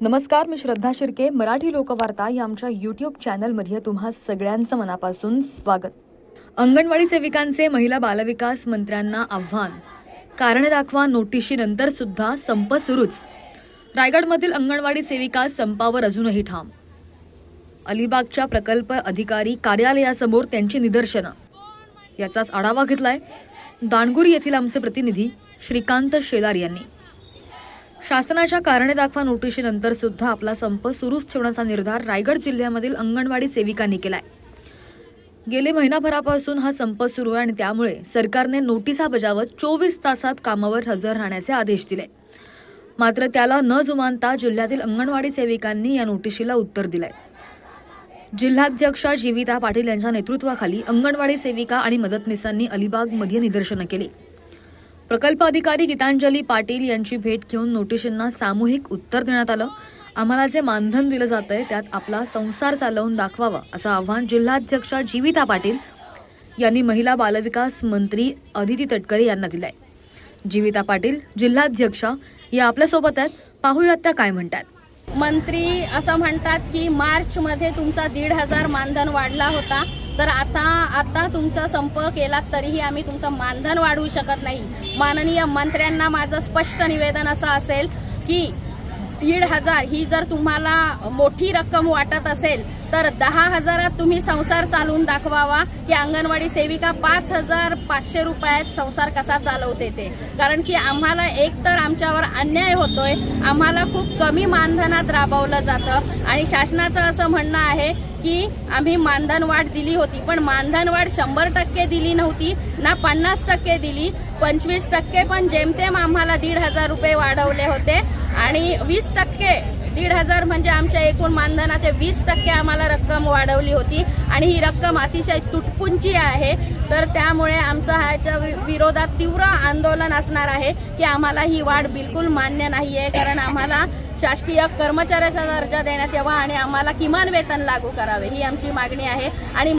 नमस्कार मी श्रद्धा शिर्के मराठी लोकवार्ता या आमच्या यूट्यूब चॅनलमध्ये तुम्हा सगळ्यांचं मनापासून स्वागत. अंगणवाडी सेविकांचे महिला बालविकास मंत्र्यांना आव्हान. कारण दाखवा नोटिशीनंतर सुद्धा संप सुरूच. रायगडमधील अंगणवाडी सेविका संपावर अजूनही ठाम. अलिबागच्या प्रकल्प अधिकारी कार्यालयासमोर त्यांची निदर्शनं. याचाच आढावा घेतलाय दाणगुरी येथील आमचे प्रतिनिधी श्रीकांत शेलार यांनी. शासनाच्या कारणे दाखवा नोटिशीनंतर सुद्धा आपला संप सुरूच ठेवण्याचा निर्धार रायगड जिल्ह्यामधील अंगणवाडी सेविकांनी केलाय. गेले महिनाभरापासून हा संप सुरू आहे आणि त्यामुळे सरकारने नोटिसा बजावत चोवीस तासात कामावर हजर राहण्याचे आदेश दिले. मात्र त्याला न जुमानता जिल्ह्यातील अंगणवाडी सेविकांनी या नोटिशीला उत्तर दिलंय. जिल्हाध्यक्षा जीविता पाटील यांच्या नेतृत्वाखाली अंगणवाडी सेविका आणि मदतनीसांनी अलिबागमध्ये निदर्शनं केली. प्रकल्प अधिकारी गीतांजली पाटील यांची भेट घेऊन नोटिशींना सामूहिक उत्तर देण्यात आलं. आम्हाला जे मानधन दिलं जात आहे त्यात आपला संसार चालवून दाखवावा असं आव्हान जिल्हाध्यक्षा जीविता पाटील यांनी महिला बालविकास मंत्री अदिती तटकरे यांना दिलंय. जीविता पाटील जिल्हाध्यक्षा या आपल्यासोबत आहेत. पाहूयात त्या काय म्हणतात. मंत्री असं म्हणतात की मार्चमध्ये तुमचा दीड हजार मानधन वाढला होता. तर आता आता तुमचा संप केला तरीही आम्ही तुमचं मानधन वाढवू शकत नाही. माननीय मंत्र्यांना माझं स्पष्ट निवेदन असं असेल की दीड हजार ही जर तुम्हाला मोठी रक्कम वाटत असेल तर दहा हजारात तुम्ही संसार चालवून दाखवावा. की अंगणवाडी सेविका पाच हजार पाचशे रुपयात संसार कसा चालवते ते. कारण की आम्हाला एक तर आमच्यावर अन्याय होतोय. आम्हाला खूप कमी मानधनात राबवलं जातं. आणि शासनाचं असं म्हणणं आहे की आम्ही मानधन वाढ दिली होती. पण मानधन वाढ शंभर टक्के दिली नव्हती ना पन्नास टक्के दिली. पंचवीस टक्के पण जेमतेम आम्हाला दीड हजार रुपये वाढवले होते. आणि वीस टक्के दीड हजार म्हणजे आमच्या एकूण मानधनाचे वीस टक्के आम्हाला रक्कम वाढवली होती. आणि ही रक्कम अतिशय तुटपुंची आहे. तर त्यामुळे आमचं ह्याच्या वि- विरोधात तीव्र आंदोलन असणार आहे की आम्हाला ही वाढ बिलकुल मान्य नाही आहे कारण आम्हाला शासकीय कर्मचाऱ्याचा दर्जा देण्यात यावा आणि आम्हाला किमान वेतन लागू करावे ही आमची मागणी आहे. आणि